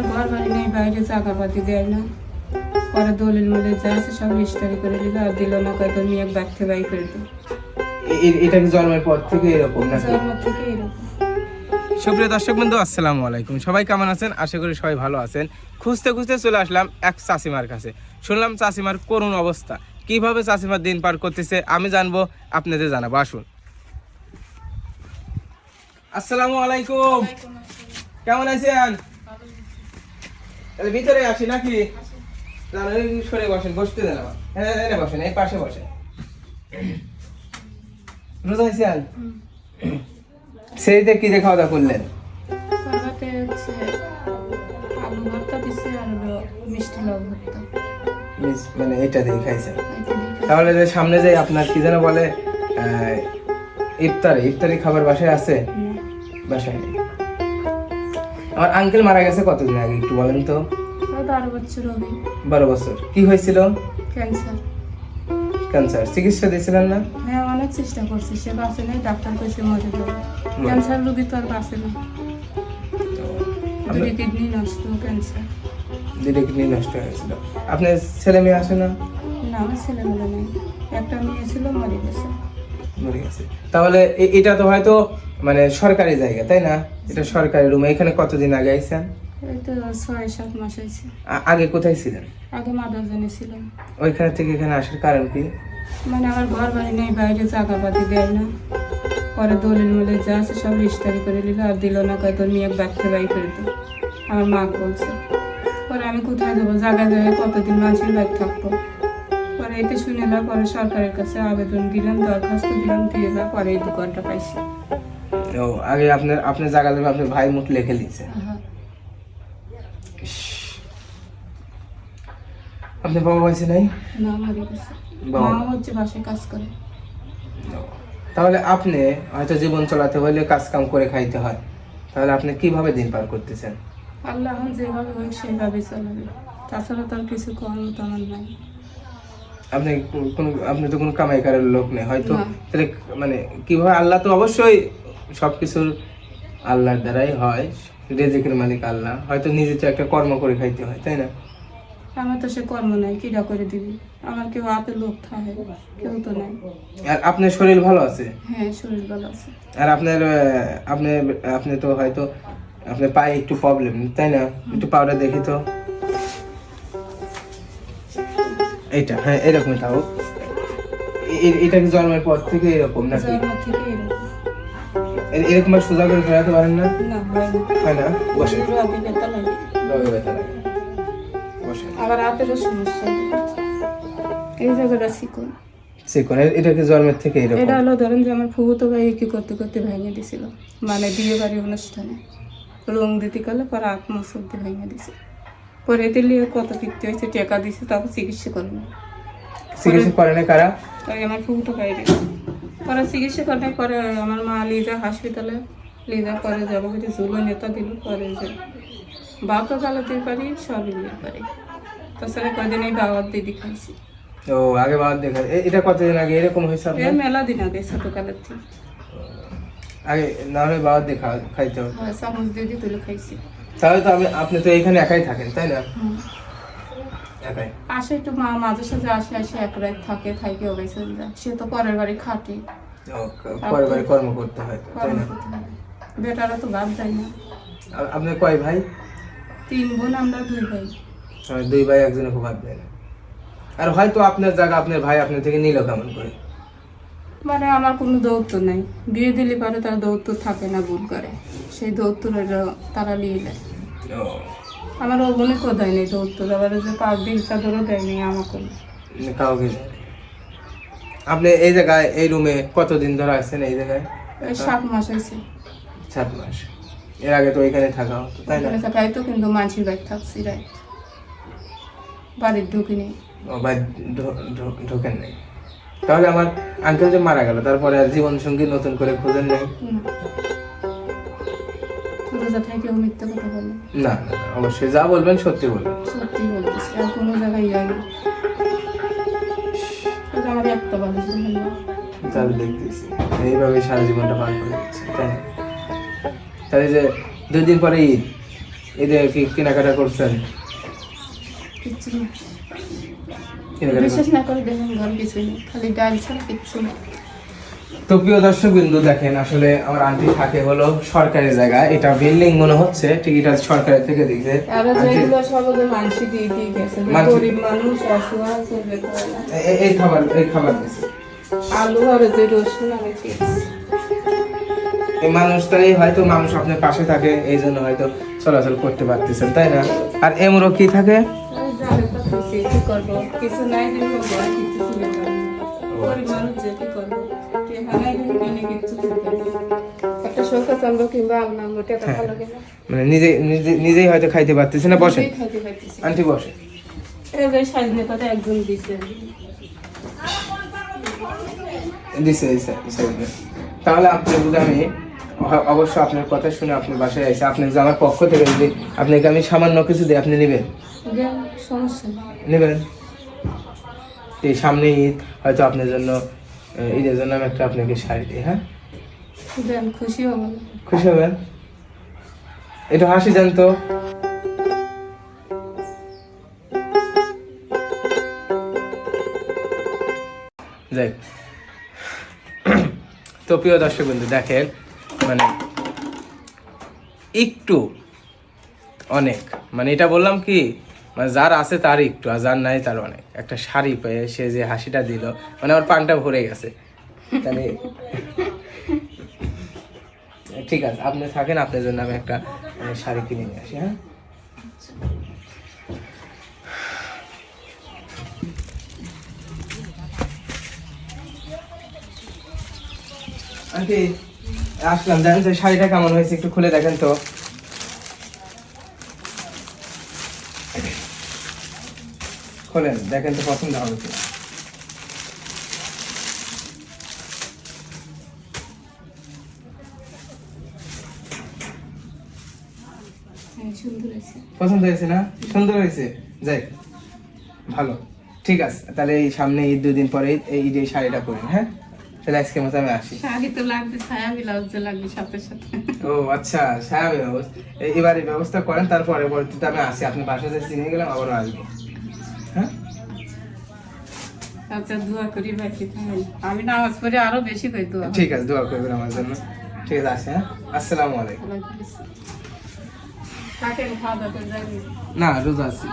আমার ঘর বাড়ি নেই বাইরে জায়গা পাতি দেয় না। পরে দলিল মলিল যা আছে সব রেজিস্টারি করে দিল আর দিল না কয় তোর মেয়ে বাচ্চা বাই করে দিল এটা কি জন্মের পর থেকে এরকম নাকি? জন্ম থেকে এরকম। সুপ্রিয় দর্শক বন্ধু আসসালামু আলাইকুম। সবাই কেমন আছেন? আশা করি সবাই ভালো আছেন। খুঁজতে খুঁজতে চলে আসলাম এক চাষিমার কাছে। শুনলাম চাষিমার করুণ অবস্থা। কীভাবে চাষিমার দিন পার করতেছে আমি জানব আপনাদের জানাব। আসুন। আসসালামু আলাইকুম। কেমন আছেন? তাহলে ভিতরে আসি নাকি? সরে বসেন বসতে দেন আমার হ্যাঁ হ্যাঁ বসেন এই পাশে বসেন। রোজা আছেন সেইতে কি খাওয়া দাওয়া করলেন? মানে এটা দিয়ে খাইছেন। তাহলে যে সামনে যে আপনার কি যেন বলে আহ, ইফতারি ইফতারি খাবার বাসায় আছে? বাসায় আমার আঙ্কেল মারা গেছে কতদিন আগে একটু বলেন তো। বারো বছর হবে। বারো বছর। কি হয়েছিল? ক্যান্সার। ক্যান্সার। চিকিৎসা দিয়েছিলেন না? হ্যাঁ অনেক চেষ্টা করছি। সে বাঁচে নাই ডাক্তার কইছে মরে যাবে। ক্যান্সার রোগী তো আর বাঁচে না। দুটি কিডনি নষ্ট ক্যান্সার। দুটো কিডনি নষ্ট হয়েছিল। আপনার ছেলে মেয়ে আসে না? না আমার ছেলেমেলে নেই। একটা মেয়ে ছিল মরে গেছে। মরে গেছে। তাহলে এটা তো হয়তো মানে সরকারি জায়গা তাই না? এটা সরকারি রুম। এখানে কতদিন আগে আইছেন? আগে কোথায় ছিলেন? আগে মাদারজনে ছিলাম। ওইখানে থেকে এখানে আসার কারণ কি? মানে আমার ঘর বাড়ি নেই বাইরে জায়গা পাতি দেয় না। পরে দলিল মলিল যা আছে সব রেজিস্টারি করে দিল আর দিল না কয় তোর মেয়ে বাচ্চা বাই করে দিল আমার মা বলছে পরে আমি কোথায় যাব? জায়গায় জায়গায় কতদিন মানুষের বাইক থাকব? পরে এতে শুনে না পরে সরকারের কাছে আবেদন দিলাম দরখাস্ত দিলাম দিয়ে না পরে এই দোকানটা পাইছি। ও আগে আপনার আপনার জায়গা দেবে আপনার ভাই মুখ লেখে আহা, আপনার বাবা পয়সা নাই? না মরে গেছে। বাবা। হচ্ছে বাসায় কাজ করে। তাহলে আপনি হয়তো জীবন চলাতে হলে কাজ কাম করে খাইতে হয়। তাহলে আপনি কীভাবে দিন পার করতেছেন? আল্লাহ যেভাবে সেইভাবে চালাবে। তাছাড়া তার কিছু কর্ম তো আমার নাই। আপনি কোন আপনি তো কোনো কামাই করার লোক নেই হয়তো? তাহলে মানে কীভাবে আল্লাহ তো অবশ্যই সবকিছুর আল্লাহর দ্বারাই হয়। রেজেকের মালিক আল্লাহ। হয়তো নিজে তো একটা কর্ম করে খাইতে হয় তাই না? আমার তো সে কর্ম নাই কিডা করে দিবি? আমার কেউ আপে লোক থাকে কেউ তো নাই। আর আপনার শরীর ভালো আছে? হ্যাঁ শরীর ভালো আছে। আর আপনার আপনি আপনি তো হয়তো আপনার পায়ে একটু প্রবলেম তাই না? একটু পাউডার দেখি তো। এইটা হ্যাঁ এরকম তাও। এ- এ- এটা কি জন্মের পর থেকে এরকম নাকি? জন্ম থেকে এরকম। এরকম আর সোজা করে ফেরাতে পারেন না? হয় না। বসে। আবার সমস্যা। এই জায়গাটা শিখুন চিকন এ- এটা জন্মের থেকে এরকম? এটা হলো ধরেন যে আমার ভাই কি করতে করতে ভেঙে দিছিল। মানে বিয়ে বাড়ি অনুষ্ঠানে। রং দিতে গেলে পরে আত্মা সর্দি ভেঙে দিছে। পরে লিয়ে কত কীর্তি হয়েছে টাকা দিছে তারপর চিকিৎসা করে না চিকিৎসা করে না কারা? আমার ফুটো বাইরে পরে চিকিৎসা করার পরে আমার মা লিজা হাসপাতালে লিজা পরে যাব কিছু জুলো নেতা দিল পরে যে বাপও গালাতে পারি সবই নিয়ে পারি। তাছাড়া কদিন এই বাবার দিদি খাইছি। ও আগে বাদ দেখা এটা কতদিন আগে? এরকম হয়েছে আপনার? মেলা দিন আগে ছোটকালের থেকে আগে না হলে বাদ দেখা খাইতে হবে হয় চামচ দিদি তুলে খাইছি। তাহলে তো আমি আপনি তো এখানে একাই থাকেন তাই না? আসে একটু মা মাঝে সাঝে আসে আসে এক রাত থাকে থাকে ওই চলে যায় সে তো পরের বাড়ি খাটে। ও, পরে পরে কর্ম করতে হয়। বেটারা তো বাদ দেয় না। আপনার কয় ভাই? তিন বোন আমরা দুই ভাই। দুই ভাই একজনে খুব ভাব দেয় না। আর হয়তো আপনার জায়গা আপনার ভাই আপনার থেকে নিল কেমন করে? মানে আমার কোনো দৌত্য নাই। বিয়ে দিলে পরে তার দৌত্য থাকে না ভুল করে। সেই দৌত্য তারা নিয়ে নেয়। আমার ও বোনে কেউ দেয়নি দৌত্য আবার যে পাঁচ দিন চাদরও দেয়নি আমাকে। কাউকে। দেয় আপনি এই জায়গায় এই রুমে কতদিন ধরে আছেন এই জায়গায়? এই সাত মাস হয়েছে। সাত মাস। এর আগে তো এখানে থাকা হতো তাই না? থাকাই তো কিন্তু মানসির বাইক থাকছি রাই বাড়ির ঢুকিনি ও ঢো- ঢোকেন নাই। তাহলে আমার আঙ্কেল যে মারা গেল তারপরে আর জীবন সঙ্গী নতুন করে খোঁজেন নাই? থেকে কেউ মিথ্যে কথা বলে না। অবশ্যই যা বলবেন সত্যি বলবেন। সত্যি বলতেছি আর কোনো জায়গায় যায়নি এটা আমার একটা ভালো তাহলে দেখতেছি। এইভাবে সারা জীবনটা পার করে দিচ্ছে তাই না? তাহলে যে দুই দিন পরে ঈদ ঈদের কি কেনাকাটা করছেন? কিচ্ছু না। বিশ্বাস না করে দেখুন ঘর নেই খালি ডাল ছাড়া কিচ্ছু না তো প্রিয় দর্শক বিন্দু দেখেন আসলে আমার আন্টি থাকে হলো সরকারি জায়গা। এটা বিল্ডিং মনে হচ্ছে ঠিক এটা সরকারের থেকে দিছে এই খাবার এই খাবার দিছে। আলু আর যে রসুন আমি এই মানুষটাই হয়তো মানুষ আপনার পাশে থাকে এই জন্য হয়তো চলাচল করতে পারতেছেন তাই না? আর এমরও কি থাকে? কিছু নাই একটা শোকাস আনব কিংবা আলনা আনব, টাকা হ্যাঁ। ভালো কিনা? মানে নিজে নিজে নিজেই হয়তো খাইতে পারতেছে না না। আন্টি বসে যে স্বাধীনের কথা একজন দিছে। দিছে দিছে দিছে, দিছে। তাহলে আপনি যদি আমি অবশ্য আপনার কথা শুনে আপনার বাসায় এসে আপনি যদি আমার পক্ষ থেকে যদি আপনাকে আমি সামান্য কিছু দিই আপনি নেবেন। নেবেন এই সামনে ঈদ হয়তো আপনার জন্য ঈদের জন্য আমি একটা আপনাকে শাড়ি দিই হ্যাঁ? খুশি হব না। খুশি হবেন? একটু হাসি তো। যাই। তো প্রিয় দর্শক বন্ধু দেখেন মানে একটু অনেক মানে এটা বললাম কি মানে যার আছে তার একটু, আর যার নাই তার অনেক। একটা শাড়ি পেয়ে সে যে হাসিটা দিল মানে আমার পানটা ভরে গেছে। তাহলে ঠিক আছে, আপনি থাকেন, আপনার জন্য আমি একটা শাড়ি কিনে নিয়ে আসি হ্যাঁ? আসলাম। জানেন তো শাড়িটা কেমন হয়েছে, একটু খুলে দেখেন তো। খোলেন দেখেন তো পছন্দ হবে কি হ্যাঁ, পছন্দ হয়েছে না? সুন্দর হয়েছে। যাই ভালো। ঠিক আছে তাহলে এই সামনে ঈদ দুদিন পরে এই ঈদে শাড়িটা পরেন হ্যাঁ? তাহলে আজকে মতো আমি আসি। শাড়ি তো লাগবে ছায়া ব্লাউজ লাগবে সাথে সাথে। ও আচ্ছা সায়া ব্যবস্থা এবার ব্যবস্থা করেন তারপরে পরবর্তীতে আমি আসি। আপনি বাসাতে চিনে গেলাম আবারও আসব। আচ্ছা দোয়া করি বাকি আমি নামাজ পড়ে আরও বেশি করি দোয়া ঠিক আছে দোয়া করবেন আমার জন্য। ঠিক আছে আসি হ্যাঁ? আসসালামু আলাইকুম। না রোজা আছি।